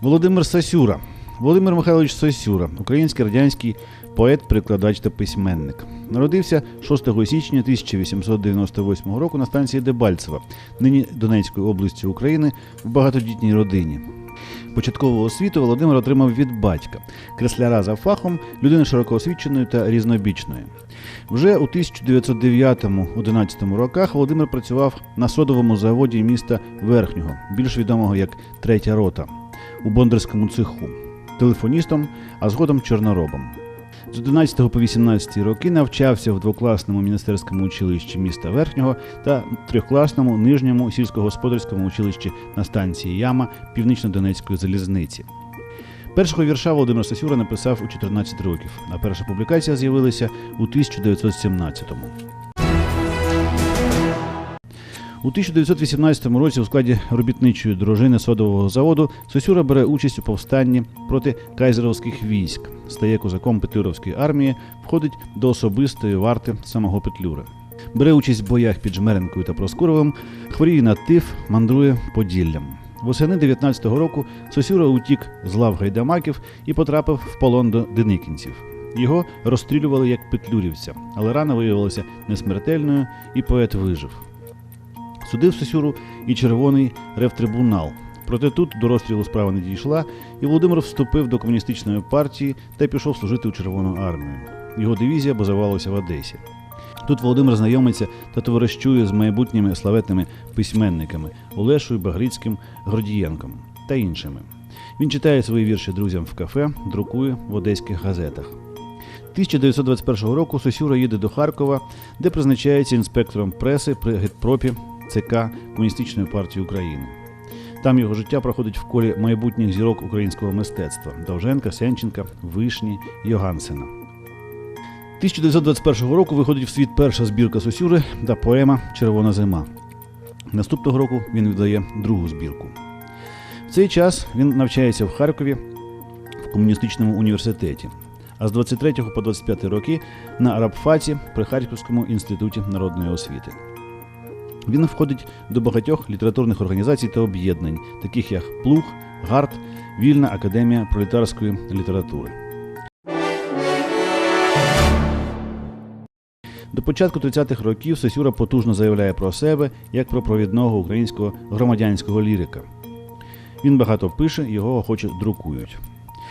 Володимир Сасюра. Володимир Михайлович Сасюра, український радянський поет, перекладач та письменник. Народився 6 січня 1898 року на станції Дебальцева, нині Донецької області України, в багатодітній родині. Початкову освіту Володимир отримав від батька, кресляра за фахом, людини широко освіченої та різнобічної. Вже у 1909-11 роках Володимир працював на содовому заводі міста Верхнього, більш відомого як Третя рота, у Бондарському цеху, телефоністом, а згодом чорноробом. З 11 по 18 роки навчався в двокласному міністерському училищі міста Верхнього та трьохкласному нижньому сільськогосподарському училищі на станції Яма Північно-Донецької залізниці. Першого вірша Володимир Сасюра написав у 14 років, а перша публікація з'явилася у 1917-му. У 1918 році у складі робітничої дружини содового заводу Сосюра бере участь у повстанні проти кайзеровських військ, стає козаком Петлюровської армії, входить до особистої варти самого Петлюри. Бере участь в боях під Жмеренкою та Проскуровим, хворіє на тиф, мандрує Поділлям. Восени 19-го року Сосюра утік з лав гайдамаків і потрапив в полон до деникінців. Його розстрілювали як петлюрівця, але рана виявилася несмертельною, і поет вижив. Судив Сосюру і червоний ревтрибунал. Проте тут до розстрілу справа не дійшла, і Володимир вступив до комуністичної партії та пішов служити у Червону армію. Його дивізія базувалася в Одесі. Тут Володимир знайомиться та товаришує з майбутніми славетними письменниками Олешою, Багрицьким, Гордієнком та іншими. Він читає свої вірші друзям в кафе, друкує в одеських газетах. 1921 року Сосюра їде до Харкова, де призначається інспектором преси при гетпропі ЦК Комуністичної партії України. Там його життя проходить в колі майбутніх зірок українського мистецтва Довженка, Сенченка, Вишні, Йогансена. 1921 року виходить в світ перша збірка Сосюри та поема Червона зима. Наступного року він видає другу збірку. В цей час він навчається в Харкові в комуністичному університеті, а з 23 по 25 роки на Арабфаці при Харківському інституті народної освіти. Він входить до багатьох літературних організацій та об'єднань, таких як Плуг, ГАРД, Вільна академія пролетарської літератури. До початку 30-х років Сосюра потужно заявляє про себе як про провідного українського громадянського лірика. Він багато пише, його охоче друкують.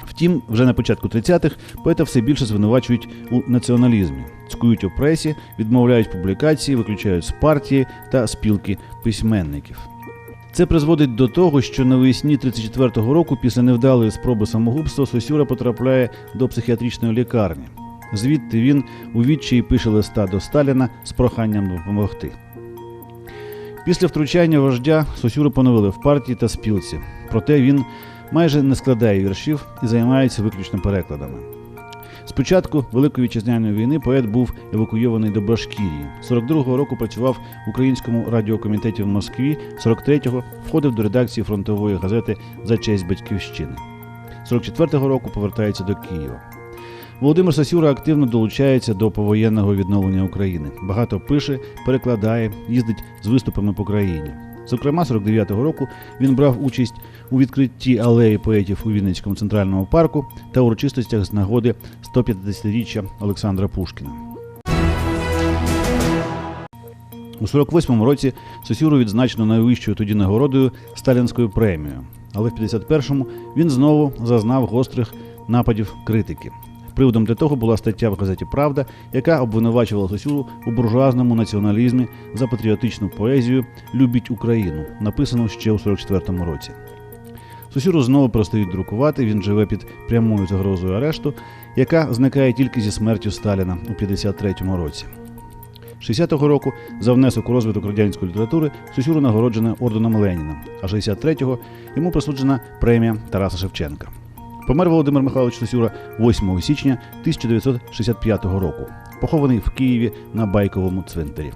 Втім, вже на початку 30-х поета все більше звинувачують у націоналізмі, цькують у пресі, відмовляють публікації, виключають з партії та спілки письменників. Це призводить до того, що навесні 34-го року, після невдалої спроби самогубства, Сосюра потрапляє до психіатричної лікарні. Звідти він у відчаї пише листа до Сталіна з проханням допомогти. Після втручання вождя Сосюру поновили в партії та спілці, проте він майже не складає віршів і займається виключно перекладами. Спочатку Великої вітчизняної війни поет був евакуйований до Башкірії. 42-го року працював в українському радіокомітеті в Москві, 43-го входив до редакції фронтової газети За честь батьківщини. 44-го року повертається до Києва. Володимир Сасюра активно долучається до повоєнного відновлення України. Багато пише, перекладає, їздить з виступами по країні. Зокрема, 49-го року він брав участь у відкритті алеї поетів у Вінницькому центральному парку та урочистостях з нагоди 150-річчя Олександра Пушкіна. У 48-му році Сосюру відзначено найвищою тоді нагородою Сталінською премією, але в 51-му він знову зазнав гострих нападів критики. Приводом для того була стаття в газеті Правда, яка обвинувачувала Сосюру у буржуазному націоналізмі за патріотичну поезію Любіть Україну, написану ще у 44-му році. Сосюру знову перестають друкувати, він живе під прямою загрозою арешту, яка зникає тільки зі смертю Сталіна у 53-му році. 60-го року за внесок у розвиток радянської літератури Сосюру нагороджена орденом Леніна, а 63-го йому присуджена премія Тараса Шевченка. Помер Володимир Михайлович Сосюра 8 січня 1965 року, похований в Києві на Байковому цвинтарі.